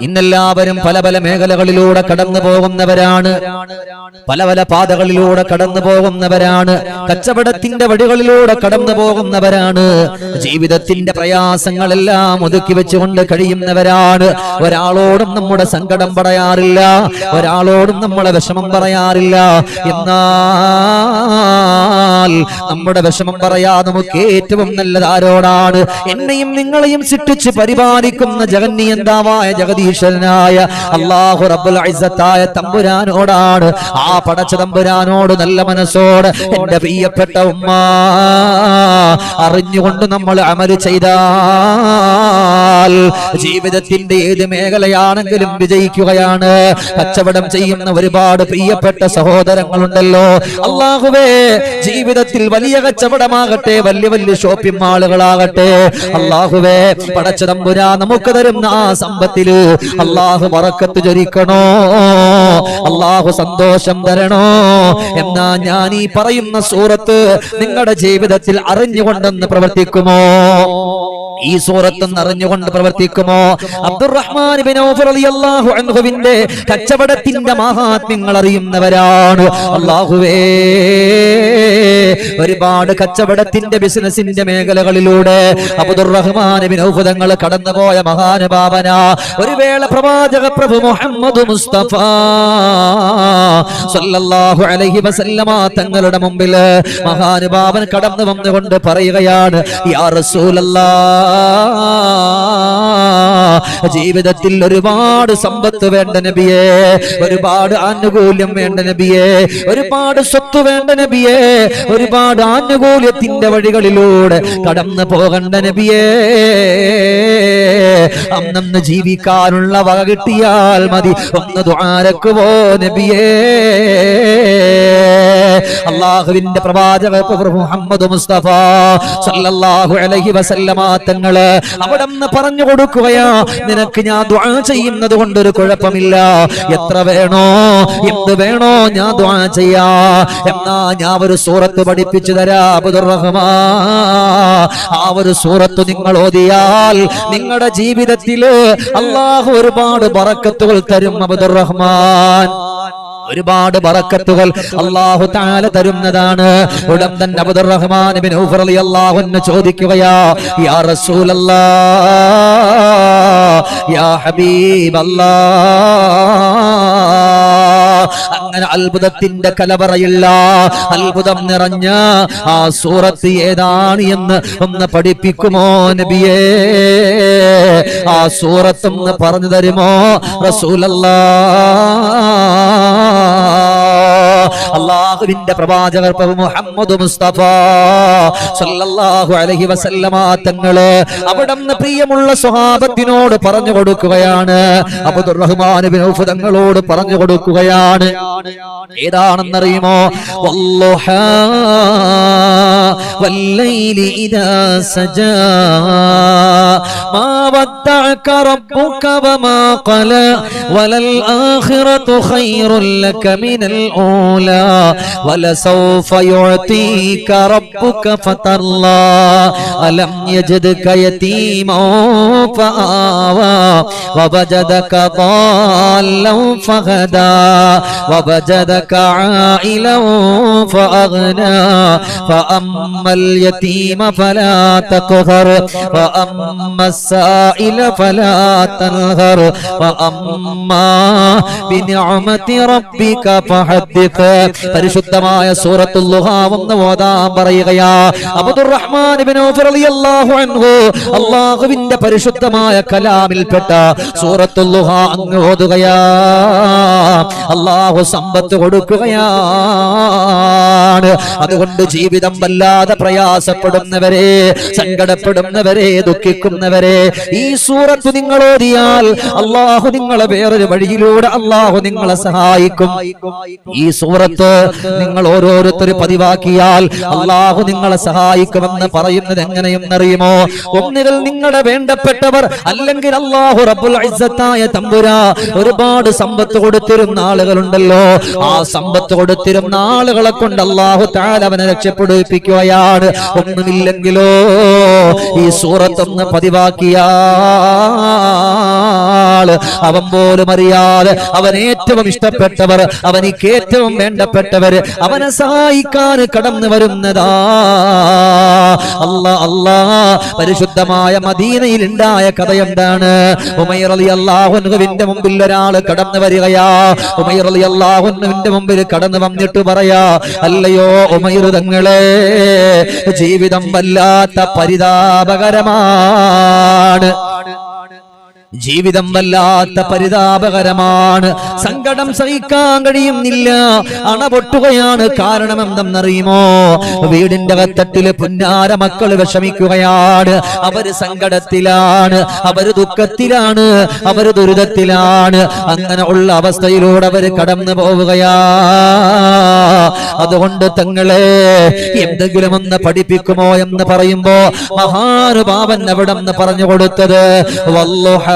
ഇന്നെല്ലാവരും പല പല മേഖലകളിലൂടെ കടന്നു പോകുന്നവരാണ്. പല പല പാതകളിലൂടെ കടന്നു പോകുന്നവരാണ്. കച്ചവടത്തിന്റെ വഴികളിലൂടെ കടന്നു പോകുന്നവരാണ്. ജീവിതത്തിന്റെ പ്രയാസങ്ങളെല്ലാം ഒതുക്കി വെച്ചുകൊണ്ട് കഴിയുന്നവരാണ്. ഒരാളോടും നമ്മുടെ സങ്കടം പറയാറില്ല. ഒരാളോടും നമ്മളെ വിഷമം പറയാറില്ല. എന്നാൽ നമ്മുടെ വിഷമം പറയാ നമുക്ക് ഏറ്റവും നല്ലത് ആരോടാണ്? എന്നെയും നിങ്ങളെയും ശിക്ഷിച്ച് പരിപാലിക്കുന്ന ജഗന്നിയന്താവായ ജഗദീശ്വരനായ അള്ളാഹു റബ്ബുൽ ഇസ്സത്തായ തമ്പുരാനോടാണ്. ആ പടച്ച തമ്പുരാനോട് നല്ല മനസ്സോട് എന്റെ പ്രിയപ്പെട്ട ഉമ്മ അറിഞ്ഞുകൊണ്ട് നമ്മൾ അമൽ ചെയ്താൽ ജീവിതത്തിന്റെ ഏത് മേഖലയാണെങ്കിലും വിജയിക്കുകയാണ്. കച്ചവടം ചെയ്യുന്ന ഒരുപാട് പ്രിയപ്പെട്ട സഹോദരങ്ങളുണ്ടല്ലോ. അള്ളാഹുവേ ജീവിതത്തിൽ വലിയ കച്ചവടമാകട്ടെ വലിയ വലിയ ഷോപ്പിംഗ് മാളുകളാകട്ടെ. അള്ളാഹുവേ പടച്ചതമ്പുരാ നമുക്ക് തരുന്ന ആ സമ്പത്തിൽ അള്ളാഹു മറക്കത്ത് ചൊരിക്കണോ? അള്ളാഹു സന്തോഷം തരണോ? എന്നാ ഞാൻ ഈ പറയുന്ന സൂറത്ത് നിങ്ങളുടെ ജീവിതത്തിൽ അറിഞ്ഞുകൊണ്ടെന്ന് പ്രവർത്തിക്കുമോ? ഈ സൂറത്തെന്ന് അറിഞ്ഞുകൊണ്ട് പ്രവർത്തിക്കുമോ? അബ്ദുറഹ്മാൻ കച്ചവടത്തിന്റെ മഹാത്മ്യങ്ങൾ അറിയുന്നവരാണ് അള്ളാഹുവേ ഒരുപാട് കച്ചവടത്തിന്റെ ബിസിനസിന്റെ മേഖലകളിലൂടെ അബ്ദുറഹ്മാൻ കടന്നുപോയ മഹാനുഭാവന. ഒരു വേള പ്രവാചക പ്രഭു മുഹമ്മദ് മുസ്തഫ സല്ലല്ലാഹു അലൈഹി വസല്ലമ തങ്ങളുടെ മുമ്പിൽ മഹാനുഭാവൻ കടന്നു വന്നുകൊണ്ട് പറയുകയാണ് യാ റസൂലല്ലാ ജീവിതത്തിൽ ഒരുപാട് സമ്പത്ത് വേണ്ട നബിയെ ഒരുപാട് ആനുകൂല്യം വേണ്ട നബിയെ ഒരുപാട് സ്വത്ത് വേണ്ട നബിയെ ഒരുപാട് ആനുകൂല്യത്തിന്റെ വഴികളിലൂടെ കടന്നു പോകണ്ട നബിയെ. അന്നന്ന് ജീവിക്കാനുള്ള വക കിട്ടിയാൽ മതി. ഒന്ന് ദ്വാരക്കുവോ നബിയേ. അള്ളാഹുവിന്റെ പ്രവാചക മുഹമ്മദ് മുസ്തഫ സല്ലല്ലാഹു അലൈഹി വസല്ലമ തങ്ങൾ അവിടെന്ന് പറഞ്ഞു കൊടുക്കുകയാ നിനക്ക് ഞാൻ ദുആ ചെയ്യുന്നത് കൊണ്ടൊരു കുഴപ്പമില്ല. എത്ര വേണോ എന്ത് വേണോ ഞാൻ ദുആ ചെയ്യാ. എന്നാ ഞാൻ ഒരു സൂറത്ത് പഠിപ്പിച്ചു തരാ അബ്ദുർ റഹ്മാ ആ ഒരു സൂറത്ത് നിങ്ങൾ ഓതിയാൽ നിങ്ങളുടെ ജീവിതത്തിൽ അള്ളാഹു ഒരുപാട് ബറക്കത്തുകൾ തരും അബ്ദുർ റഹ്മാൻ ഒരുപാട് ബറക്കത്തുകൾ അള്ളാഹു താല തരുന്നതാണ്. ഉടൻ തന്നെ അബ്ദുർ റഹ്മാൻ ബിൻ ഔഫ് റളിയല്ലാഹു അൻഹു ചോദിക്കുകയാ യാ റസൂലല്ലാ യാ ഹബീബല്ലാ അങ്ങനെ അത്ഭുതത്തിന്റെ കലവറയില്ല. അത്ഭുതം നിറഞ്ഞ ആ സൂറത്ത് ഏതാണ് എന്ന് ഒന്ന് പഠിപ്പിക്കുമോ നബിയേ? ആ സൂറത്ത് സൂറത്തൊന്ന് പറഞ്ഞു തരുമോ? റസൂലല്ലാ അള്ളാഹുവിന്റെ പ്രവാചകർ മുഹമ്മദ് മുസ്തഫ സല്ലല്ലാഹു അലൈഹി വസല്ലമ തങ്ങൾ അവിടുന്ന് പ്രിയമുള്ള സ്വഹാബത്തിനോട് പറഞ്ഞു കൊടുക്കുകയാണ്. അബ്ദുർ റഹ്മാൻ ബിൻ ഔഫ് തങ്ങളോട് പറഞ്ഞു കൊടുക്കുകയാണ്. ഏതാണെന്നറിയുമോ? വല്ലുഹാ വല്ലൈലി ഇദാ സജാ ما ودعك ربك وما قلى وللآخرة خير لك من الأولى ولسوف يعطيك ربك فترلى ألم يجدك يتيما فآوى ووجدك ضالا فهدى ووجدك عائلا فأغنى. فأما اليتيم فلا تقهر وأما وأما السائل فلا تنهر وأما بنعمة ربك فحدث പരിശുദ്ധമായ സൂറത്തുൽ ലുഹാവെന്ന് ഓതാൻ പറയുകയാ അബ്ദുർ റഹ്മാൻ ഇബ്നു ഔഫ് റളിയല്ലാഹു അൻഹു അല്ലാഹുവിന്റെ പരിശുദ്ധമായ കലാമിൽപ്പെട്ട സൂറത്തുൽ ലുഹാ അങ്ങ് ഓതുകയാ അല്ലാഹു സമ്പത്ത് കൊടുക്കുകയാണ് അതുകൊണ്ട് ജീവിതം വല്ലാതെ പ്രയാസപ്പെടുന്നവരെ സങ്കടപ്പെടുന്നവരെ ദുഃഖിക്കുന്നവരെ ഈ സൂറത്ത് നിങ്ങൾ ഓതിയാൽ അള്ളാഹു നിങ്ങളെ വേറൊരു വഴിയിലൂടെ അള്ളാഹു നിങ്ങളെ സഹായിക്കും. ഈ സൂറത്ത് നിങ്ങൾ ഓരോരുത്തർ പതിവാക്കിയാൽ അള്ളാഹു നിങ്ങളെ സഹായിക്കുമെന്ന് പറയുന്നത് എങ്ങനെയെന്നറിയുമോ? ഒന്നുകിൽ നിങ്ങളുടെ വേണ്ടപ്പെട്ടവർ അല്ലെങ്കിൽ അള്ളാഹു റബ്ബുൽ ഇസ്സത്തായ തമ്പുരാ ഒരുപാട് സമ്പത്ത് കൊടുത്തിരുന്ന ആളുകളുണ്ടല്ലോ. ആ സമ്പത്ത് കൊടുത്തിരുന്ന ആളുകളെ കൊണ്ട് അള്ളാഹു താലവനെ രക്ഷപ്പെടുവിപ്പിക്കുകയാണ്. ഒന്നുമില്ലെങ്കിലോ ഈ സൂറത്തൊന്ന് പതിവാക്കിയാ ഒരാൾ അവൻ പോലും അറിയാതെ അവൻ ഏറ്റവും ഇഷ്ടപ്പെട്ടവർ അവനിക്ക് ഏറ്റവും വേണ്ടപ്പെട്ടവര് അവനെ സഹായിക്കാൻ കടന്നു വരുന്നതാ. അല്ല അല്ല പരിശുദ്ധമായ മദീനയിൽ ഉണ്ടായ കഥ എന്താണ് ഉമൈർ അലി അള്ളാഹുനുവിന്റെ മുമ്പിൽ ഒരാൾ കടന്നു വരികയാ. ഉമൈർ അലി അള്ളാഹുനുവിന്റെ മുമ്പിൽ കടന്നു വന്നിട്ട് പറയാ അല്ലയോ ഉമൈർ തങ്ങളെ ജീവിതം വല്ലാത്ത പരിതാപകരമാണ്. ജീവിതം വല്ലാത്ത പരിതാപകരമാണ്. സങ്കടം സഹിക്കാൻ കഴിയുന്നില്ല. അണ പൊട്ടുകയാണ് കാരണം എന്തെന്നറിയുമോ വീടിന്റെ കത്തട്ടിൽ പുന്നാര മക്കൾ വിഷമിക്കുകയാണ്. അവർ സങ്കടത്തിലാണ്. അവർ ദുഃഖത്തിലാണ്. അവർ ദുരിതത്തിലാണ്. അങ്ങനെ ഉള്ള അവസ്ഥയിലൂടെ അവർ കടന്നു പോവുകയാ. അതുകൊണ്ട് തങ്ങളെ എന്തെങ്കിലും ഒന്ന് പഠിപ്പിക്കുമോ എന്ന് പറയുമ്പോ മഹാനുഭാവൻ എവിടെ നിന്ന് പറഞ്ഞു കൊടുത്തത്? വല്ലുഹ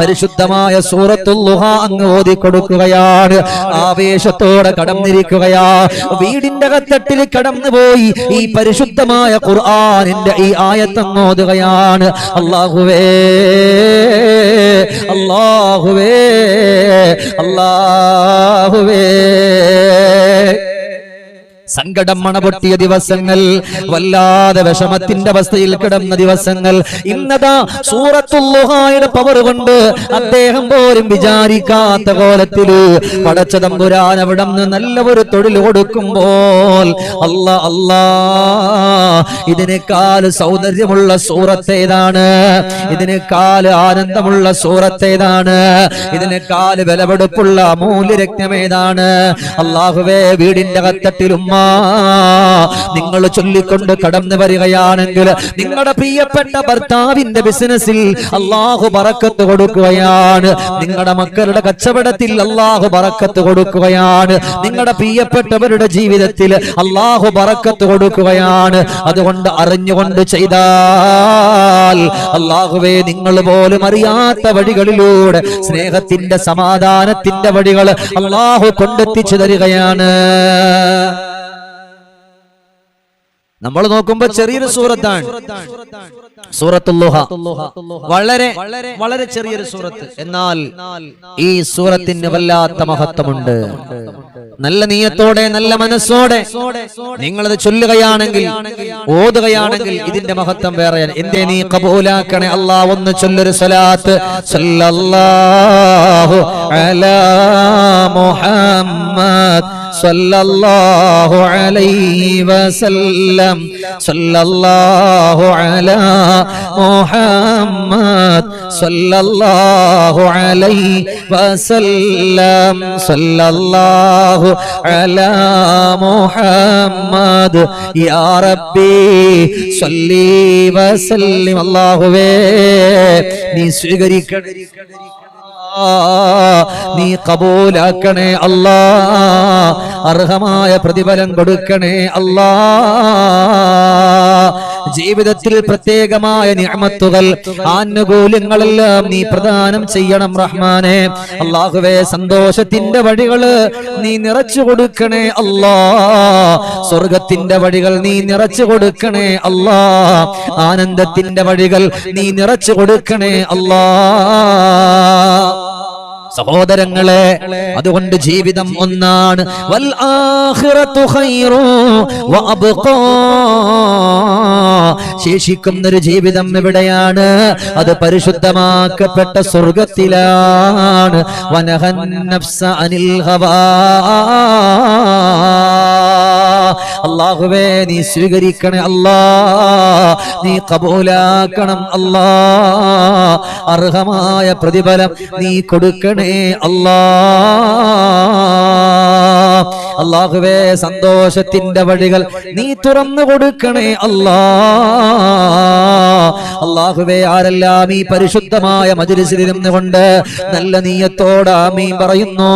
പരിശുദ്ധമായ സൂറത്തുല്ലുഹ അങ്ങ് ഓതി കൊടുക്കുകയാണ് ആവേശത്തോടെ കടന്നിരിക്കുകയാ. വീടിന്റെ കത്തട്ടിൽ കടന്നുപോയി ഈ പരിശുദ്ധമായ ഖുർആാനിന്റെ ഈ ആയത്തങ്ങ് ഓതുകയാണ്. അള്ളാഹുവേ അള്ളാഹുവേ അള്ളാഹുവേ സങ്കടം മണപൊട്ടിയ ദിവസങ്ങൾ വല്ലാതെ വിഷമത്തിന്റെ അവസ്ഥയിൽ കിടന്ന ദിവസങ്ങൾ. ഇന്നതാ സൂറത്തുള്ളുഹായുടെ പവർ കൊണ്ട് അദ്ദേഹം പോലും വിചാരിക്കാത്ത കോലത്തിൽ പടച്ചതമ്പുരാൻ അവിടെ നല്ല ഒരു തൊഴിൽ കൊടുക്കുമ്പോൾ അല്ല അല്ല ഇതിനേക്കാൾ സൗന്ദര്യമുള്ള സൂറത്തേതാണ് ഇതിനേക്കാൾ ആനന്ദമുള്ള സൂറത്തേതാണ് ഇതിനേക്കാൾ വിലപെടുപ്പുള്ള മൂല്യരക്തമേതാണ് അള്ളാഹുവേ വീടിന്റെ കത്തട്ടിലുമ്മ നിങ്ങൾ ചൊല്ലിക്കൊണ്ട് കടന്നു വരികയാണെങ്കിൽ നിങ്ങളുടെ പ്രിയപ്പെട്ട ഭർത്താവിന്റെ ബിസിനസ്സിൽ അള്ളാഹു പറക്കത്ത് കൊടുക്കുകയാണ്. നിങ്ങളുടെ മക്കളുടെ കച്ചവടത്തിൽ അള്ളാഹു പറക്കത്ത് കൊടുക്കുകയാണ്. നിങ്ങളുടെ പ്രിയപ്പെട്ടവരുടെ ജീവിതത്തിൽ അള്ളാഹു പറക്കത്ത് കൊടുക്കുകയാണ്. അതുകൊണ്ട് അറിഞ്ഞുകൊണ്ട് ചെയ്താൽ അള്ളാഹുവേ നിങ്ങൾ പോലും അറിയാത്ത വഴികളിലൂടെ സ്നേഹത്തിന്റെ സമാധാനത്തിന്റെ വഴികൾ അള്ളാഹു കൊണ്ടെത്തിച്ചു തരികയാണ്. നമ്മൾ നോക്കുമ്പോ ചെറിയൊരു സൂറത്താണ്. സൂറത്തുല്ലോഹ വളരെ വളരെ ചെറിയൊരു സൂറത്ത്. എന്നാൽ ഈ സൂറത്തിന് വല്ലാത്ത മഹത്വമുണ്ട്. നല്ല നീയത്തോടെ നല്ല മനസ്സോടെ നിങ്ങളത് ചൊല്ലുകയാണെങ്കിൽ ഓതുകയാണെങ്കിൽ ഇതിന്റെ മഹത്വം വേറെ എന്റെ നീ കബൂലാക്കണേ? അല്ലാ ഒന്ന് ചൊല്ലൊരു സലാത്ത് സല്ലല്ലാഹു അലാ മുഹമ്മദ് സല്ലല്ലാഹു അലൈഹി വസല്ലം. സല്ലല്ലാഹു അലാ മുഹമ്മദ് സല്ലല്ലാഹു അലൈഹി വസല്ലം. സല്ലല്ലാഹു അലാ മുഹമ്മദ്. യാ റബ്ബി സല്ലി വസല്ലിം. അല്ലാഹുവേ നീ സ്വീകരിക്കണേ നീ കബൂലാക്കണേ അല്ലാ അർഹമായ പ്രതിഫലം കൊടുക്കണേ അല്ലാ ജീവിതത്തിൽ പ്രത്യേകമായ നിയമത്തുകൾ ആനുകൂല്യങ്ങളെല്ലാം നീ പ്രദാനം ചെയ്യണം റഹ്മാനെ. അള്ളാഹുവേ സന്തോഷത്തിന്റെ വഴികൾ നീ നിറച്ചു കൊടുക്കണേ അല്ലാ സ്വർഗത്തിന്റെ വഴികൾ നീ നിറച്ചു കൊടുക്കണേ അല്ലാ ആനന്ദത്തിന്റെ വഴികൾ നീ നിറച്ചു കൊടുക്കണേ അല്ലാ സഹോദരങ്ങളെ അതുകൊണ്ട് ജീവിതം ഒന്നാണ്. വൽ ആഖിറത്തു ഖൈറു വഅബ്ഖാ ശേഷിക്കുന്ന ഒരു ജീവിതം എവിടെയാണ് അത് പരിശുദ്ധമാക്കപ്പെട്ട സ്വർഗത്തിലാണ് വനഹൻ അനിൽ ഹവാ. അള്ളാഹുവേ നീ സ്വീകരിക്കണേ അല്ലാ. നീ കബൂലാക്കണം അല്ലാ. അർഹമായ പ്രതിഫലം നീ കൊടുക്കണേ അല്ലാ. അള്ളാഹുവേ സന്തോഷത്തിന്റെ വഴികൾ നീ തുറന്നു കൊടുക്കണേ അല്ലാ. അള്ളാഹുവേ ആരെല്ലാം ഈ പരിശുദ്ധമായ മജുരിസിൽ ഇരുന്നുകൊണ്ട് നല്ല നീയത്തോട് ആമീൻ പറയുന്നു.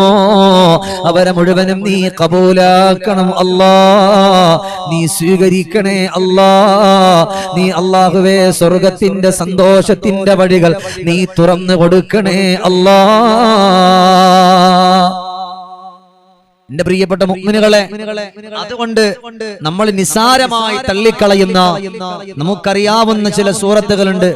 അവരെ മുഴുവനും നീ കബൂലാക്കണം അല്ലാ. നീ സ്വീകരിക്കണേ അല്ലാ. നീ അള്ളാഹുവേ സ്വർഗത്തിന്റെ സന്തോഷത്തിന്റെ വഴികൾ നീ തുറന്നു കൊടുക്കണേ അല്ലാ. എന്റെ പ്രിയപ്പെട്ട മുഗ്മിനുകളെ അതുകൊണ്ട് നമ്മൾ നിസാരമായി തള്ളിക്കളയുന്ന നമുക്കറിയാവുന്ന ചില സൂറത്തുകളുണ്ട്.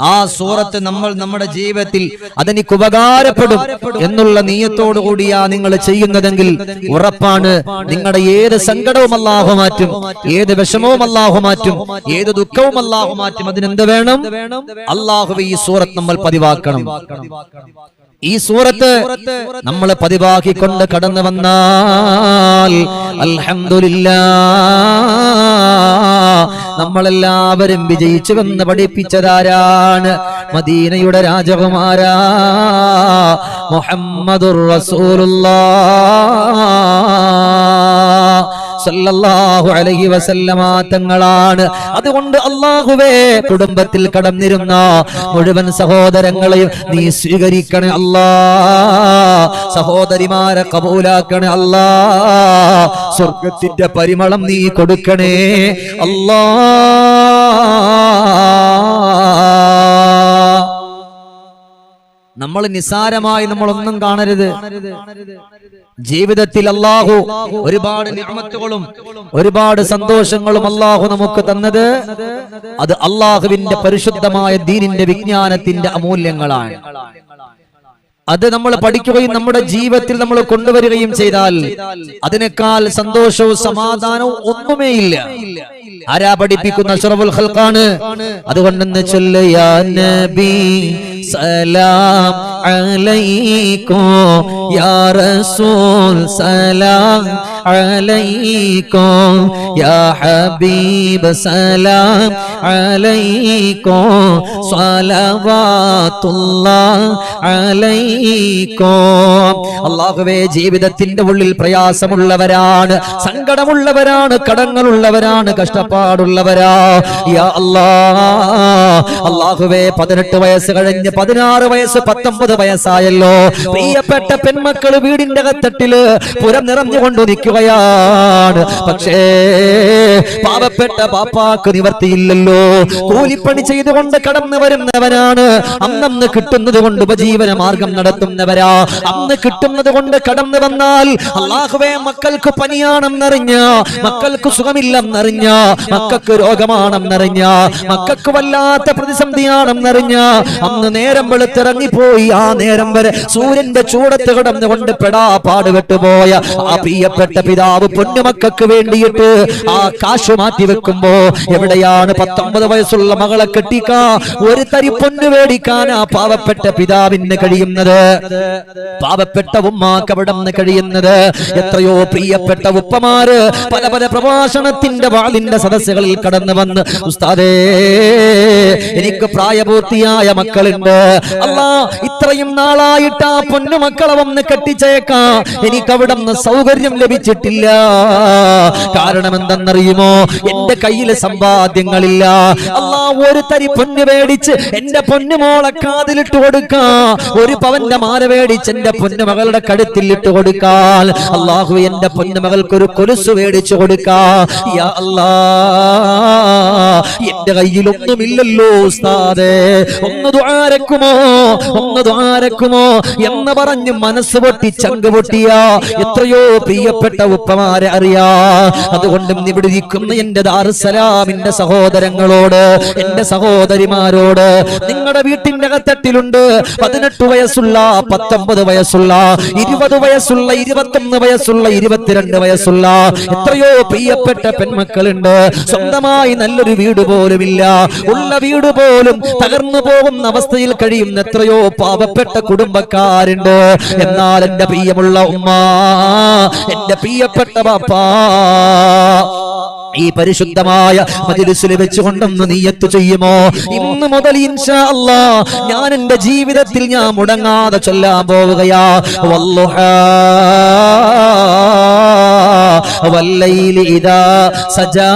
ആ സൂറത്ത് നമ്മൾ നമ്മുടെ ജീവിതത്തിൽ അതെനിക്ക് ഉപകാരപ്പെടും എന്നുള്ള നീയത്തോടു കൂടിയാ നിങ്ങൾ ചെയ്യുന്നതെങ്കിൽ ഉറപ്പാണ് നിങ്ങളുടെ ഏത് സങ്കടവും അല്ലാഹു മാറ്റും. ഏത് വിഷമവും അല്ലാഹു മാറ്റും. ഏത് ദുഃഖവും അല്ലാഹു മാറ്റും. അതിനെന്ത് വേണം? അള്ളാഹു ഈ സൂറത്ത് നമ്മൾ പതിവാക്കണം. ഈ സൂറത്ത് നമ്മൾ പതിവാക്കിക്കൊണ്ട് കടന്നു വന്നാൽ നമ്മളെല്ലാവരും വിജയിച്ചുവെന്ന് പഠിപ്പിച്ചതാരാണ്? മദീനയുടെ രാജകുമാരാ മുഹമ്മദുർ റസൂലുള്ളാഹ്. സല്ലല്ലാഹു അലൈഹി വസല്ലമ തങ്ങളാണ്. അതുകൊണ്ട് അള്ളാഹുവേ കുടുംബത്തിൽ കടന്നിരുന്ന മുഴുവൻ സഹോദരങ്ങളെയും നീ സ്വീകരിക്കണേ അല്ലാ. സഹോദരിമാരെ കബൂലാക്കണേ അല്ലാ. സ്വർഗത്തിന്റെ പരിമളം നീ കൊടുക്കണേ അല്ലാ. നമ്മൾ നിസാരമായി നമ്മൾ ഒന്നും കാണരുത്. ജീവിതത്തിൽ അള്ളാഹു ഒരുപാട് നിഅമത്തുകളും ഒരുപാട് സന്തോഷങ്ങളും അള്ളാഹു നമുക്ക് തന്നത് അത് അള്ളാഹുവിന്റെ പരിശുദ്ധമായ ദീനിന്റെ വിജ്ഞാനത്തിന്റെ അമൂല്യങ്ങളാണ്. അത് നമ്മൾ പഠിക്കുകയും നമ്മുടെ ജീവിതത്തിൽ നമ്മൾ കൊണ്ടുവരികയും ചെയ്താൽ അതിനേക്കാൾ സന്തോഷവും സമാധാനവും ഒന്നുമേ ഇല്ല. ആരാ പഠിപ്പിക്കുന്ന അഷ്റഫുൽ ഹൽക്കാണ് അതുകൊണ്ടെന്ന് ചൊല്ലയാ നബി സലാം അലൈക്കും യാ റസൂൽ സലാം. അലൈക്കും യാ ഹബീബ് സലാം. അലൈക്കും സ്വലവാത്തുല്ലാഹ് അലൈക്കും. അള്ളാഹുവേ ജീവിതത്തിന്റെ ഉള്ളിൽ പ്രയാസമുള്ളവരാണ് സങ്കടമുള്ളവരാണ് കടങ്ങളുള്ളവരാണ് കഷ്ടപ്പാടുള്ളവരാ. യാ അല്ലാ. അള്ളാഹുവേ പതിനെട്ട് വയസ്സ് കഴിഞ്ഞ് പതിനാറ് വയസ്സ് പത്തൊമ്പത് വയസ്സായല്ലോ. പ്രിയപ്പെട്ട പെൺമക്കൾ വീടിന്റെ കത്തട്ടിൽ പുരം നിറഞ്ഞുകൊണ്ട് നിൽക്കുകയാണ് പക്ഷേ പാവപ്പെട്ട പാപ്പാക്ക് നിവർത്തിയില്ലല്ലോ. കൂലിപ്പണി ചെയ്തുകൊണ്ട് കടന്നു വരുന്നവനാണ് അന്നന്ന് കിട്ടുന്നത് കൊണ്ട് ഉപജീവന മാർഗം നടത്തുന്നവരാ. അന്ന് കിട്ടുന്നത് കൊണ്ട് കടന്നു വന്നാൽ അള്ളാഹുവേ മക്കൾക്ക് പനിയാണെന്നറിഞ്ഞ മക്കൾക്ക് സുഖമില്ലെന്നറിഞ്ഞ മക്കൾക്ക് രോഗമാണെന്നറിഞ്ഞ മക്കൾക്ക് വല്ലാത്ത പ്രതിസന്ധിയാണെന്നറിഞ്ഞ അന്ന് നേരം വെളുത്തിറങ്ങിപ്പോയി ആ നേരം വരെ സൂര്യന്റെ ചൂടത്ത് കിടന്നുകൊണ്ട് പെടാ പാടുകെട്ടുപോയ ആ പ്രിയപ്പെട്ട പിതാവ് പൊന്നുമക്കൾക്ക് വേണ്ടിയിട്ട് ആ കാശ് മാറ്റി വെക്കുമ്പോ എവിടെയാണ് പത്തൊമ്പത് വയസ്സുള്ള മകളെ കെട്ടിക്കാ? ഒരു തരി പൊന്നു മേടിക്കാൻ ആ പാവപ്പെട്ട പിതാവിന് കഴിയുന്നത്. പാവപ്പെട്ട ഉമ്മാക്ക് അവിടെ നിന്ന് കഴിയുന്നത്? എത്രയോ പ്രിയപ്പെട്ട ഉപ്പമാര് പല പല പ്രഭാഷണത്തിന്റെ വാളിന്റെ സദസ്സുകളിൽ കടന്നു വന്ന് ഉസ്താദേ എനിക്ക് പ്രായപൂർത്തിയായ മക്കളുണ്ട്. അല്ല ഇത്രയും നാളായിട്ട് ആ പൊന്നു മക്കളെ വന്ന് കെട്ടിച്ചേക്കാം. എനിക്ക് അവിടെ നിന്ന് സൗകര്യം ലഭിച്ചിട്ടില്ല കാരണം എന്തെന്നറിയുമോ എന്റെ കയ്യിലെ സമ്പാദ്യങ്ങളില്ല. അല്ലാ ഒരു തരി പൊന്ന് മേടിച്ച് എന്റെ പൊന്നുമോളെ കാതിലിട്ട് കൊടുക്കാ. ഒരു പവന്റെ മാല മേടിച്ച് എന്റെ പൊന്നുമകളുടെ കടുത്തിലിട്ട് കൊടുക്കാൻ അള്ളാഹു എന്റെ പൊന്നുമകൾക്ക് ഒരു കൊലുസ് മേടിച്ചു കൊടുക്കാ. അല്ലാ എന്റെ കയ്യിൽ ഒന്നുമില്ലല്ലോ ഉസ്താദേ. ഒന്ന് ദ്വാരക്കുമോ ഒന്ന് ദ്വാരക്കുമോ എന്ന് പറഞ്ഞ് മനസ്സ് പൊട്ടി ചങ്ക് പൊട്ടിയ. എത്രയോ പ്രിയപ്പെട്ട ഉപ്പമാരെ അറിയാ. അതുകൊണ്ടും ഇവിടെ എന്റെ ദാറുസലാമിന്റെ സഹോദരങ്ങളോട് എന്റെ സഹോദരിമാരോട് നിങ്ങളുടെ വീട്ടിന്റെ അകത്തട്ടിലുണ്ട്. പതിനെട്ട് വയസ്സുള്ള പത്തൊമ്പത് വയസ്സുള്ള ഇരുപത് വയസ്സുള്ള ഇരുപത്തൊന്ന് വയസ്സുള്ള ഇരുപത്തിരണ്ട് വയസ്സുള്ള എത്രയോ പ്രിയപ്പെട്ട പെൺമക്കളുണ്ട്. സ്വന്തമായി നല്ലൊരു വീട് പോലുമില്ല. ഉള്ള വീട് പോലും തകർന്നു പോകുന്ന അവസ്ഥയിൽ കഴിയുന്ന എത്രയോ പാവപ്പെട്ട കുടുംബക്കാരുണ്ട്. എന്നാൽ എന്റെ പ്രിയമുള്ള ഉമ്മ എന്റെ പ്രിയപ്പെട്ട ബാപ്പാ ഈ പരിശുദ്ധമായ മജിലിസിൽ വെച്ചുകൊണ്ടൊന്ന് നീയത്ത് ചെയ്യുമോ? ഇന്ന് മുതൽ ഇൻഷാ ഞാൻ എന്റെ ജീവിതത്തിൽ ഞാൻ മുടങ്ങാതെ ചൊല്ലാൻ പോവുകയാ. വല്ലുഹാ സജാ.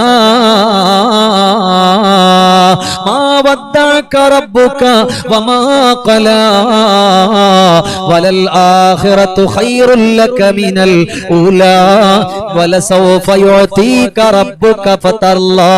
വലസൗഫ യുഅതീക റബ്ബുക ഫതർലാ.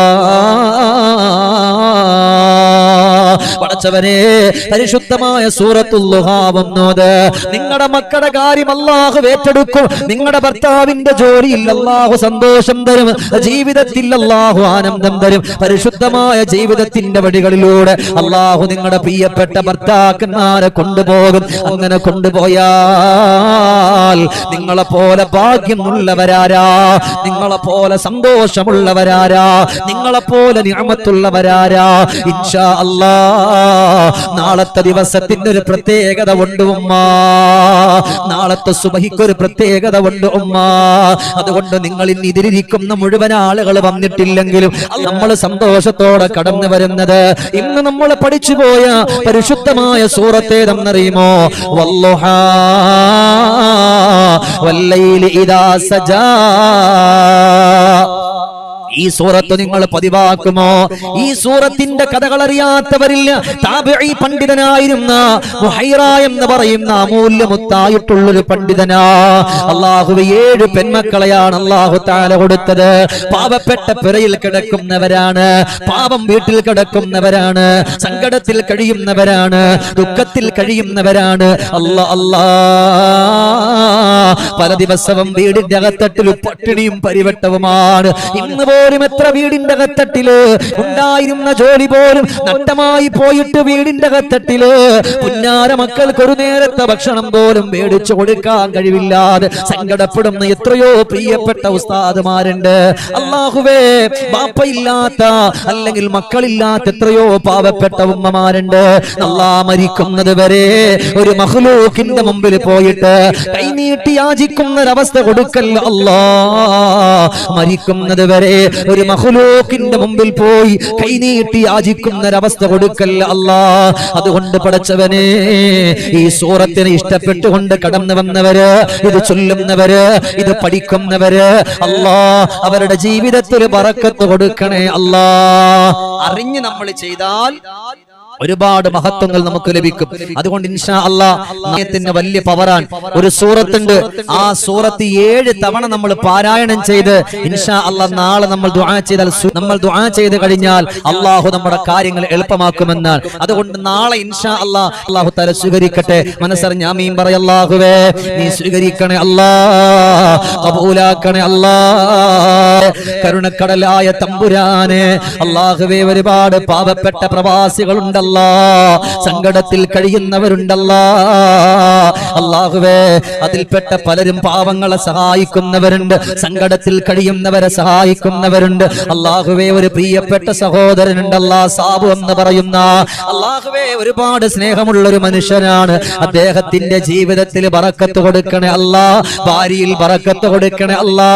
പടച്ചവനെ പരിശുദ്ധമായ സൂറത്തുല്ലുഹാവുന്നത് നിങ്ങളുടെ മക്കളുടെ കാര്യം അള്ളാഹു ഏറ്റെടുക്കും. നിങ്ങളുടെ ഭർത്താവിന്റെ ജോലിയിൽ അള്ളാഹു സന്തോഷം തരും. ജീവിതത്തിൽ അള്ളാഹു ആനന്ദം തരും. പരിശുദ്ധമായ ജീവിതത്തിന്റെ വഴികളിലൂടെ അള്ളാഹു നിങ്ങളുടെ പ്രിയപ്പെട്ട ഭർത്താക്കന്മാരെ കൊണ്ടുപോകും. അങ്ങനെ കൊണ്ടുപോയാൽ നിങ്ങളെ പോലെ ഭാഗ്യമുള്ളവരാരാ? നിങ്ങളെ പോലെ സന്തോഷമുള്ളവരാരാ? നിങ്ങളെ പോലെ നിയമത്തുള്ളവരാരാ? ഇൻഷാ അല്ലാ നാളത്തെ ദിവസത്തിന് ഒരു പ്രത്യേകത ഉണ്ട് ഉമ്മ. നാളത്തെ സുബഹിക്കൊരു പ്രത്യേകത ഉണ്ട് ഉമ്മ. അതുകൊണ്ട് നിങ്ങൾ ഇന്ന് ഇതിലിരിക്കുന്ന മുഴുവൻ ആളുകൾ വന്നിട്ടില്ലെങ്കിലും നമ്മൾ സന്തോഷത്തോടെ കടന്നു വരുന്നത്. ഇന്ന് നമ്മൾ പഠിച്ചു പോയ പരിശുദ്ധമായ സൂറത്തേതെന്നറിയുമോ വല്ലോഹ വല്ലയിൽ ഇതാ സജാ. ഈ സൂറത്ത് നിങ്ങൾ പതിവാക്കുമോ? ഈ സൂറത്തിന്റെ കഥകൾ അറിയാത്തവരില്ല താബിഈ പണ്ഡിതനായിരുന്ന മുഹൈറ എന്ന് പറയുന്ന അമൂല്യമുത്തായിട്ടുള്ളൊരു പണ്ഡിതനാ. അള്ളാഹു ഏഴ് പെൺമക്കളെയാണ് അള്ളാഹു താല കൊടുത്തത്. പാവപ്പെട്ട പിറയിൽ കിടക്കുന്നവരാണ് പാപം വീട്ടിൽ കിടക്കുന്നവരാണ് സങ്കടത്തിൽ കഴിയുന്നവരാണ് ദുഃഖത്തിൽ കഴിയുന്നവരാണ്. അല്ലാ അല്ലാ. പല ദിവസവും വീടിന്റെ അകത്തട്ടിൽ പട്ടിണിയും പരിവട്ടവുമാണ്. ഇന്ന് പോലും എത്ര വീടിന്റെ കത്തട്ടിൽ? ഉണ്ടായിരുന്ന ജോലി പോലും നഷ്ടമായി പോയിട്ട് വീടിന്റെ കത്തട്ടിൽ. പുന്നാര മക്കൾക്ക് ഒരു നേരത്തെ ഭക്ഷണം പോലും മേടിച്ചു കൊടുക്കാൻ കഴിവില്ലാതെ സങ്കടപ്പെടുന്ന എത്രയോ പ്രിയപ്പെട്ട ഉസ്താദുമാരുണ്ട്. അള്ളാഹുവേ ബാപ്പയില്ലാത്ത അല്ലെങ്കിൽ മക്കളില്ലാത്ത എത്രയോ പാവപ്പെട്ട ഉമ്മമാരുണ്ട്. അള്ളാ മരിക്കുന്നത് വരെ ഒരു മഹ്ലൂക്കിന്റെ മുമ്പിൽ പോയിട്ട് കൈനീട്ടി യാചിക്കുന്ന ഒരവസ്ഥ കൊടുക്കല്ല അല്ലാ മരിക്കുന്നത് വരെ ഒരു മഹുലോക്കിന്റെ മുമ്പിൽ പോയി കൈനീട്ടി യാചിക്കുന്ന ഒരവസ്ഥ കൊടുക്കല്ല അല്ലാ. അതുകൊണ്ട് പടച്ചവനെ ഈ സൂറത്തിനെ ഇഷ്ടപ്പെട്ടുകൊണ്ട് കടന്നു വന്നവര് ഇത് ചൊല്ലുന്നവര് ഇത് പഠിക്കുന്നവര് അല്ലാ അവരുടെ ജീവിതത്തിൽ പറക്കത്ത് കൊടുക്കണേ അല്ലാ. അറിഞ്ഞ് നമ്മൾ ചെയ്താൽ ഒരുപാട് മഹത്വങ്ങൾ നമുക്ക് ലഭിക്കും. അതുകൊണ്ട് ഇൻഷാ അല്ലാ നയത്തിന്റെ വലിയ പവറാൻ ഒരു സൂറത്തുണ്ട്. ആ സൂറത്ത് ഏഴ് തവണ നമ്മൾ പാരായണം ചെയ്ത് ഇൻഷാ അള്ളാഹ് നാളെ നമ്മൾ ദുആ ചെയ്താൽ നമ്മൾ ദുആ ചെയ്ത് കഴിഞ്ഞാൽ അള്ളാഹു നമ്മുടെ കാര്യങ്ങൾ എളുപ്പമാക്കുമെന്നാണ്. അതുകൊണ്ട് നാളെ ഇൻഷാ അള്ളാഹ് അള്ളാഹു തല സ്വീകരിക്കട്ടെ. മനസ്സറിഞ്ഞ ആമീൻ പറയല്ലാഹുവേ നീ സ്വീകരിക്കണേ അല്ലാ. കബൂലാക്കണേ അല്ലാ. കരുണക്കടലായ തമ്പുരാനെ. അള്ളാഹുവേ ഒരുപാട് പാവപ്പെട്ട പ്രവാസികളുണ്ടല്ലോ സങ്കടത്തിൽ കഴിയുന്നവരുണ്ടല്ലോ. അള്ളാഹുവേ അതിൽപ്പെട്ട പലരും പാവങ്ങളെ സഹായിക്കുന്നവരുണ്ട്. സങ്കടത്തിൽ കഴിയുന്നവരെ സഹായിക്കുന്നവരുണ്ട്. അള്ളാഹുവേ ഒരു പ്രിയപ്പെട്ട സഹോദരനുണ്ടല്ലാ സാബു എന്ന് പറയുന്ന. അള്ളാഹുവേ ഒരുപാട് സ്നേഹമുള്ള ഒരു മനുഷ്യനാണ്. അദ്ദേഹത്തിന്റെ ജീവിതത്തിൽ പറക്കത്ത് കൊടുക്കണേ അല്ലാ. ഭാര്യയിൽ പറക്കത്ത് കൊടുക്കണേ അല്ലാ.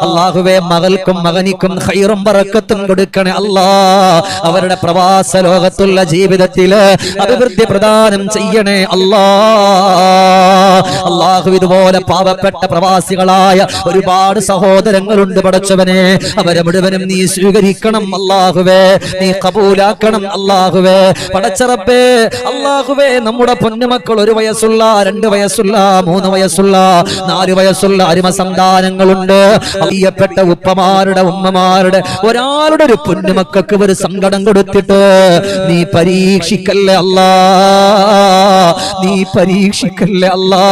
അള്ളാഹുവേ മകൾക്കും മകനിക്കും ഹൈറും പറക്കത്തും കൊടുക്കണേ അല്ലാ. അവരുടെ പ്രവാസ ലോകത്തുള്ള ജീവിതത്തിൽ അഭിവൃദ്ധി പ്രദാനം ചെയ്യണേ അല്ലാ. അള്ളാഹു ഇതുപോലെ പാവപ്പെട്ട പ്രവാസികളായ ഒരുപാട് സഹോദരങ്ങളുണ്ട് പടച്ചവനെ. അവരെ മുഴുവനും നീ സ്വീകരിക്കണം അള്ളാഹുവേ നീ കബൂലാക്കണം അള്ളാഹുവേ പടച്ചറപ്പേ അള്ളാഹുവേ നമ്മുടെ പൊന്നുമക്കൾ ഒരു വയസ്സുള്ള രണ്ട് വയസ്സുള്ള മൂന്ന് വയസ്സുള്ള നാല് വയസ്സുള്ള അരിമ സന്താനങ്ങളുണ്ട്. അറിയപ്പെട്ട ഉപ്പമാരുടെ ഉമ്മമാരുടെ ഒരാളുടെ ഒരു പൊന്നുമക്കൾക്ക് ഒരു സങ്കടം കൊടുത്തിട്ട് നീ പരീക്ഷിക്കല്ലേ അല്ലാ? നീ പരീക്ഷിക്കല്ലേ അല്ലാ?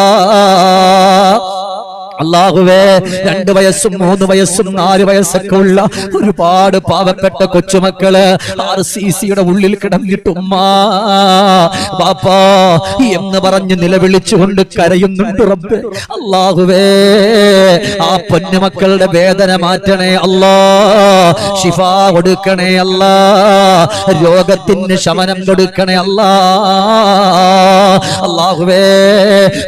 അള്ളാഹുവേ രണ്ട് വയസ്സും മൂന്ന് വയസ്സും നാല് വയസ്സൊക്കെ ഉള്ള ഒരുപാട് പാവപ്പെട്ട കൊച്ചുമക്കൾ ആർ സി സിയുടെ ഉള്ളിൽ കിടന്നിട്ടുമ്മാ. ബാപ്പാ എന്ന് പറഞ്ഞ് നിലവിളിച്ചുകൊണ്ട് കരയുന്നുണ്ട് റബ്ബ്. അള്ളാഹുവേ ആ പൊന്നുമക്കളുടെ വേദന മാറ്റണേ അല്ലാ. ശിഫ കൊടുക്കണേ അല്ലാ. രോഗത്തിന് ശമനം കൊടുക്കണേ അല്ലാ. അള്ളാഹുവേ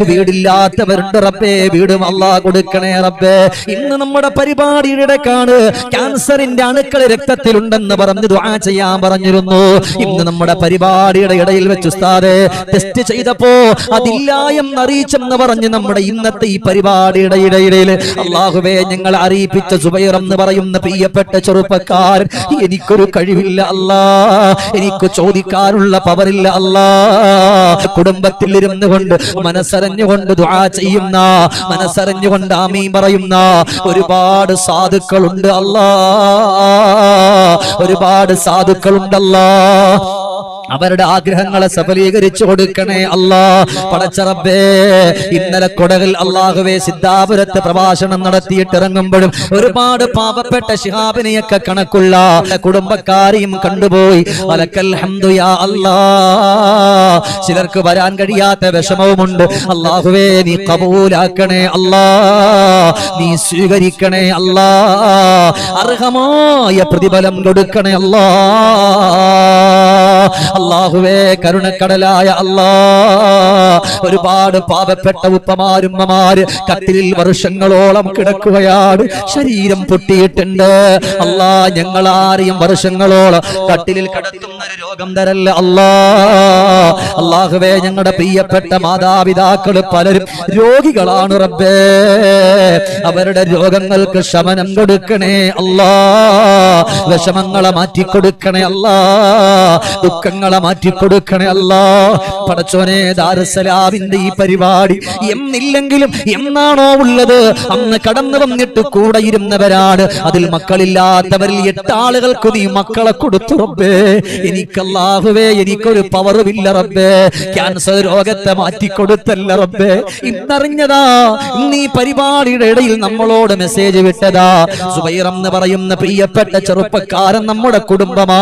വീടില്ലാത്തവരുണ്ട് റബ്ബേ. വീടും അള്ളാഹ് കൊടുക്കണേ റബ്ബേ. ഇന്ന് നമ്മുടെ പരിപാടിയുടെ കാണ് ക്യാൻസറിന്റെ അണുക്കൾ രക്തത്തിലുണ്ടെന്ന് പറഞ്ഞ് ദുആ ചെയ്യാൻ പറഞ്ഞിരുന്നു. ഇന്ന് നമ്മുടെ പരിപാടിയുടെ ഇടയിൽ വെച്ച് ഉസ്താദെ ടെസ്റ്റ് ചെയ്തപ്പോ അതില്ല എന്ന് അറിയിച്ചെന്ന് പറഞ്ഞ് നമ്മുടെ ഇന്നത്തെ ഈ പരിപാടിയുടെ ഇടയിൽ അള്ളാഹുവേ ഞങ്ങൾ അറിയിപ്പിച്ച സുബൈർ എന്ന് പറയുന്ന പ്രിയപ്പെട്ട ചെറുപ്പക്കാരൻ എനിക്കൊരു കഴിവില്ല അല്ലാ. എനിക്ക് ചോദിക്കാനുള്ള പവറില്ല അല്ലാ. കുടുംബത്തിൽ ഇരുന്നു കൊണ്ട് മനസ്സറിഞ്ഞുകൊണ്ട് ദുആ ചെയ്യുന്ന മനസ്സറിഞ്ഞുകൊണ്ട് ആമീൻ പറയുന്ന ഒരുപാട് സാധുക്കളുണ്ട് അല്ലാ. ഒരുപാട് സാധുക്കളുണ്ടല്ലാ അവരുടെ ആഗ്രഹങ്ങളെ സഫലീകരിച്ചു കൊടുക്കണേ അല്ലാ. പടച്ചറബേ ഇന്നലെ കൊടകിൽ അള്ളാഹുവേ സിദ്ധാപുരത്ത് പ്രഭാഷണം നടത്തിയിട്ട് ഇറങ്ങുമ്പോഴും ഒരുപാട് പാപപ്പെട്ട ശിഹാബിനെയൊക്കെ കണക്കുള്ള കുടുംബക്കാരെയും കണ്ടുപോയി. ചിലർക്ക് വരാൻ കഴിയാത്ത വിഷമവുമുണ്ട്. അള്ളാഹുവേ നീ കബൂലാക്കണേ അല്ലാ. നീ സ്വീകരിക്കണേ അല്ലാ. അർഹമായ പ്രതിഫലം കൊടുക്കണേ അല്ലാ. അള്ളാഹുവേ കരുണക്കടലായ അല്ലാ ഒരുപാട് പാപപ്പെട്ട ഉപ്പമാരുമ്മമാര് കട്ടിലിൽ വർഷങ്ങളോളം കിടക്കുകയാണ്. ശരീരം പൊട്ടിയിട്ടുണ്ട്. അല്ലാ ഞങ്ങൾ ആരെയും വർഷങ്ങളോളം കട്ടിലിൽ കടത്തുന്ന ഒരു രോഗം തരല്ല അല്ലാ അള്ളാഹുവേ ഞങ്ങളുടെ പ്രിയപ്പെട്ട മാതാപിതാക്കൾ പലരും രോഗികളാണ് റബ്ബേ. അവരുടെ രോഗങ്ങൾക്ക് ശമനം കൊടുക്കണേ അല്ലാ വിഷമങ്ങളെ മാറ്റിക്കൊടുക്കണേ അല്ലാ ദുഃഖങ്ങളെ മാറ്റിക്കൊടുക്കണേ അല്ലാ. പടച്ചോനെ ദാരസലാവിന്റെ ഈ പരിപാടി എന്നില്ലെങ്കിലും എന്നാണോ ഉള്ളത്? അന്ന് കടന്നു വന്നിട്ട് കൂടെ ഇരുന്നവരാണ്. അതിൽ മക്കളില്ലാത്തവരിൽ എട്ടാളുകൾക്ക് നീ മക്കളെ കൊടുത്തു റബ്ബേ. എനിക്കല്ലാഹുവേ എനിക്കൊരു പവറുമില്ല റബ്ബേ. ക്യാൻസർ രോഗത്തെ മാറ്റി കൊടുത്തല്ല റബ്ബേ. ഇന്നറിഞ്ഞതാ നീ പരിപാടിയുടെ ഇടയിൽ നമ്മളോട് മെസ്സേജ് വിട്ടതാ. സുബൈറം എന്ന് പറയുന്ന പ്രിയപ്പെട്ട ചെറുപ്പക്കാരൻ നമ്മുടെ കുടുംബമാ.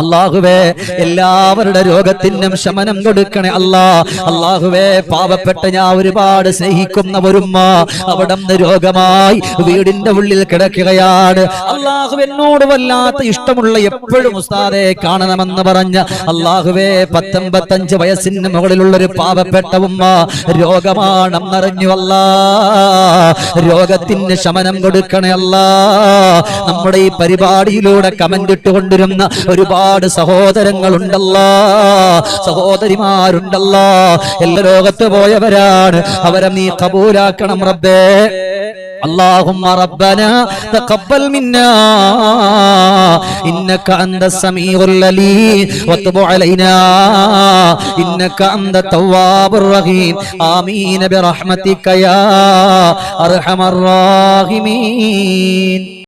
അള്ളാഹുവേ എല്ലാവരുടെ രോഗത്തിനും ശമനം കൊടുക്കണേ അല്ലാ. അള്ളാഹുവേ പാവപ്പെട്ട ഞാൻ ഒരുപാട് സ്നേഹിക്കുന്ന ഒരുമ്മ അവിടെ രോഗമായി വീടിന്റെ ഉള്ളിൽ കിടക്കുകയാണ്. അള്ളാഹു എന്നോട് വല്ലാത്ത ഇഷ്ടമുള്ള എപ്പോഴും ഉസ്താദെ കാണണമെന്ന് പറഞ്ഞ അള്ളാഹുവേ പത്തൊമ്പത്തഞ്ച് വയസ്സിന് മുകളിലുള്ള ഒരു പാവപ്പെട്ട ഉമ്മ രോഗമാണെന്നറിഞ്ഞു അല്ല. രോഗത്തിന് ശമനം കൊടുക്കണേ അല്ല. നമ്മുടെ ഈ പരിപാടിയിലൂടെ കമന്റ് ഇട്ടുകൊണ്ടിരുന്ന ഒരുപാട് സഹോദരങ്ങളുണ്ടല്ല സഹോദരിമാരുണ്ടല്ല എല്ലാ ലോകത്ത് പോയവരാണ് അവരെ നീ കബൂലാക്കണം റബ്ബേ اللهم ربنا تقبل منا إنك أنت السميع العليم وتب علينا إنك أنت التواب الرحيم آمين برحمتك يا أرحم الراحمين